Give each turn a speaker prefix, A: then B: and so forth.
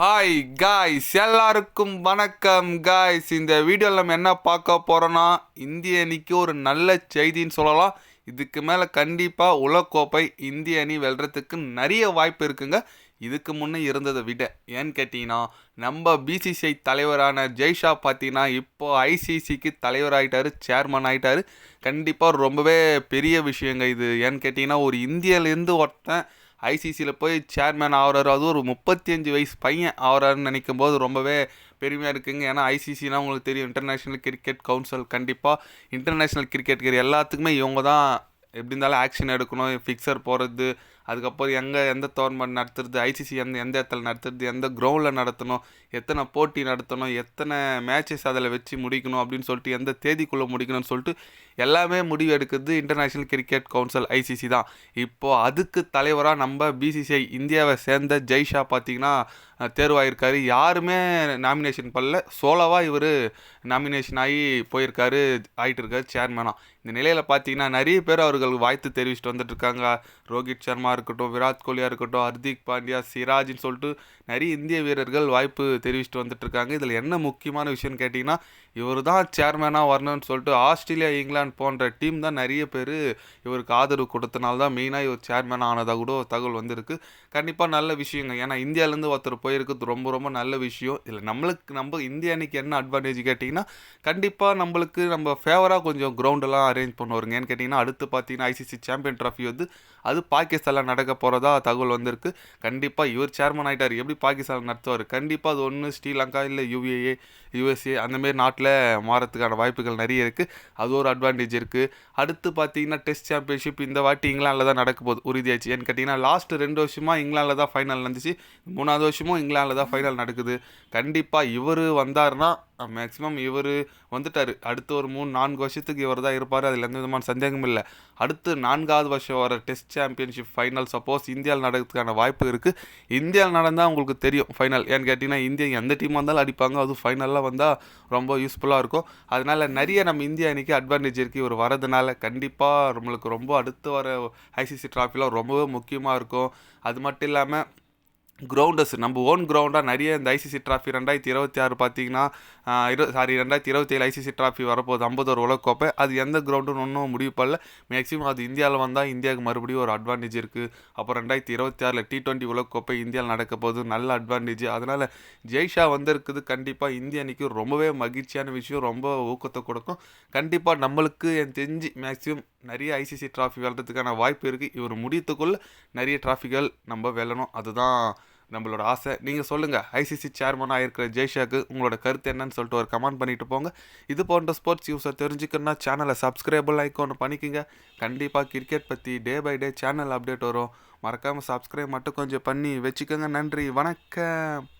A: Hi guys எல்லாருக்கும் வணக்கம் guys இந்த வீடியோவில் நம்ம என்ன பார்க்க போகிறோன்னா இந்திய அணிக்கு ஒரு நல்ல செய்தின்னு சொல்லலாம். இதுக்கு மேலே கண்டிப்பாக உலகக்கோப்பை இந்திய அணி வெல்றதுக்கு நிறைய வாய்ப்பு இருக்குங்க. இதுக்கு முன்னே இருந்ததை விட. ஏன்னு கேட்டிங்கன்னா நம்ம பிசிசிஐ தலைவரான ஜெய்ஷா பார்த்தீங்கன்னா இப்போ ஐசிசிக்கு தலைவர் ஆகிட்டாரு சேர்மன் ஆகிட்டாரு கண்டிப்பாக ரொம்பவே பெரிய விஷயங்க இது. ஏன்னு கேட்டிங்கன்னா ஒரு இந்தியாவிலேருந்து ஒருத்தன் ஐசிசியில் போய் சேர்மேன் ஆகிறாரு அதுவும் ஒரு முப்பத்தி அஞ்சு வயசு பையன் ஆகிறாருன்னு நினைக்கும் போது ரொம்பவே பெருமையாக இருக்குங்க. ஏன்னா ஐசிசினா உங்களுக்கு தெரியும் இன்டர்நேஷ்னல் கிரிக்கெட் கவுன்சில் கண்டிப்பாக இன்டர்நேஷ்னல் கிரிக்கெட் எல்லாத்துக்குமே இவங்க தான் எப்படி இருந்தாலும் ஆக்ஷன் எடுக்கணும் ஃபிக்ஸர் போகிறது அதுக்கப்புறம் எங்கே எந்த டோர்னமெண்ட் நடத்துறது ஐசிசி எந்த எந்த இடத்துல நடத்துறது எந்த கிரவுண்டில் நடத்தணும் எத்தனை போட்டி நடத்தணும் எத்தனை மேட்சஸ் அதில் வச்சு முடிக்கணும் அப்படின்னு சொல்லிட்டு எந்த தேதிக்குள்ளே முடிக்கணும்னு சொல்லிட்டு எல்லாமே முடிவு எடுக்கிறது இன்டர்நேஷ்னல் கிரிக்கெட் கவுன்சில் ஐசிசி தான். இப்போது அதுக்கு தலைவராக நம்ம பிசிசிஐ இந்தியாவை சேர்ந்த ஜெய்ஷா பார்த்தீங்கன்னா தேர்வாயிருக்காரு. யாருமே நாமினேஷன் பண்ணல. சோலோவாக இவர் நாமினேஷன் ஆகி போயிருக்காரு ஆகிட்டு இருக்காரு சேர்மனாக இந்த நிலையில் பார்த்தீங்கன்னா நிறைய பேர் அவர்கள் வாழ்த்து தெரிவிச்சுட்டு வந்துட்டு இருக்காங்க. ரோஹித் சர்மா இருக்கட்டும் விராட் கோலியாக இருக்கட்டும் ஹர்திக் பாண்டியா சிராஜ்னு சொல்லிட்டு நிறைய இந்திய வீரர்கள் வாய்ப்பு தெரிவிச்சுட்டு வந்துட்டுருக்காங்க இதில் என்ன முக்கியமான விஷயம்னு கேட்டிங்கன்னா இவர் தான் சேர்மனாக வரணும்னு சொல்லிட்டு ஆஸ்திரேலியா இங்கிலாந்து போன்ற டீம் தான் நிறைய பேர் இவருக்கு ஆதரவு கொடுத்தனால தான் மெயினாக இவர் சேர்மேன் ஆனதாக கூட ஒரு தகவல் வந்திருக்கு. கண்டிப்பாக நல்ல விஷயங்க. ஏன்னா இந்தியாவிலேருந்து ஒருத்தர் போயிருக்கிறது ரொம்ப ரொம்ப நல்ல விஷயம். இதில் நம்மளுக்கு நம்ம இந்திய அணிக்கு என்ன அட்வான்டேஜ் கேட்டிங்கன்னா கண்டிப்பாக நம்மளுக்கு நம்ம ஃபேவராக கொஞ்சம் கிரவுண்டெல்லாம் அரேஞ்ச் பண்ணுவாருங்க. ஏன்னு கேட்டிங்கன்னா அடுத்து பார்த்தீங்கன்னா ஐசிசி சாம்பியன் ட்ராஃபி வந்து அது பாகிஸ்தான் எல்லாம் நடக்க போகிறதா தகவல் வந்திருக்கு. கண்டிப்பாக இவர் சேர்மன் ஆகிட்டார் எப்படி பாகிஸ்தான் நடத்துவார்? கண்டிப்பாக அது ஒன்று ஸ்ரீலங்கா இல்லை யூஏஏ யூஎஸ்ஏ அந்தமாரி நாட்டில் மாறத்துக்கான வாய்ப்புகள் நிறைய இருக்குது அது ஒரு அட்வான்டேஜ் இருக்குது அடுத்து பார்த்தீங்கன்னா டெஸ்ட் சாம்பியன்ஷிப் இந்த வாட்டி இங்கிலாண்டில் தான் நடக்க போகுது. உறுதியாச்சு. ஏன்னு கேட்டிங்கன்னா லாஸ்ட் ரெண்டு வருஷமாக இங்கிலாண்டில் தான் ஃபைனல் நடந்துச்சு. மூணாவது வருஷமும் இங்கிலாண்டில் தான் ஃபைனல் நடக்குது. கண்டிப்பாக இவர் வந்தாருன்னா மேக்ஸிமம் இவர் வந்துட்டார். அடுத்து ஒரு மூணு நான்கு வருஷத்துக்கு இவர் தான் இருப்பார். அதில் எந்த விதமான சந்தேகமும் இல்லை. அடுத்து நான்காவது வருஷம் வர டெஸ்ட் சாம்பியன்ஷிப் ஃபைனல் சப்போஸ் இந்தியாவில் நடக்கிறதுக்கான வாய்ப்பு இருக்குது இந்தியாவில் நடந்தால் உங்களுக்கு தெரியும் ஃபைனல் ஏன்னு கேட்டிங்கன்னா இந்தியா எந்த டீம் வந்தாலும் அடிப்பாங்க. அதுவும் ஃபைனலில் வந்தால் ரொம்ப யூஸ்ஃபுல்லாக இருக்கும். அதனால் நிறைய நம்ம இந்தியா இன்றைக்கி அட்வான்டேஜ் இருக்குது இவர் வரதுனால கண்டிப்பாக நம்மளுக்கு ரொம்ப அடுத்து வர ஐசிசி ட்ராஃபிலாம் ரொம்பவே முக்கியமாக இருக்கும். அது மட்டும் இல்லாமல் கிரவுண்டர்ஸ் நம்ம ஓன் கிரவுண்டாக நிறைய இந்த ஐசிசி ட்ராஃபி ரெண்டாயிரத்தி இருபத்தி ஆறு பார்த்தீங்கன்னா இரு சாரி ரெண்டாயிரத்தி இருபத்தி ஏழு ஐசிசி ட்ராஃபி வரப்போகுது ஐம்பது ஒரு உலகக்கோப்பை. அது எந்த கிரவுண்டுன்னு ஒன்றும் முடிவு பண்ணல. மேக்ஸிமம் அது இந்தியாவில் வந்தால் இந்தியாவுக்கு மறுபடியும் ஒரு அட்வான்டேஜ் இருக்குது அப்புறம் ரெண்டாயிரத்தி இருபத்தி ஆறில் டி டுவெண்ட்டி உலகக்கோப்பை இந்தியாவில் நடக்க போகுது நல்ல அட்வான்டேஜ் அதனால் ஜெய்ஷா வந்திருக்குது கண்டிப்பாக இந்திய அணிக்கு ரொம்பவே மகிழ்ச்சியான விஷயம் ரொம்ப ஊக்கத்தை கொடுக்கும். கண்டிப்பாக நம்மளுக்கு என் தெரிஞ்சு மேக்ஸிமம் நிறைய ஐசிசி ட்ராஃபி வெல்றதுக்கான வாய்ப்பு இருக்குது இவர் முடியத்துக்குள்ளே நிறைய ட்ராஃபிகள் நம்ம வெல்லணும். அதுதான் நம்மளோட ஆசை. நீங்கள் சொல்லுங்கள் ஐசிசி சேர்மனாக இருக்கிற ஜெய்ஷாக்கு உங்களோட கருத்து என்னன்னு சொல்லிட்டு ஒரு கமெண்ட் பண்ணிட்டு போங்க. இது போன்ற ஸ்போர்ட்ஸ் நியூஸை தெரிஞ்சுக்கணும்னா சேனலை சப்ஸ்கிரைபிள் ஐக்கோன்னு பண்ணிக்கோங்க. கண்டிப்பாக கிரிக்கெட் பற்றி day by day channel update வரும். மறக்காமல் சப்ஸ்கிரைப் மட்டும் கொஞ்சம் பண்ணி வச்சுக்கோங்க. நன்றி. வணக்கம்.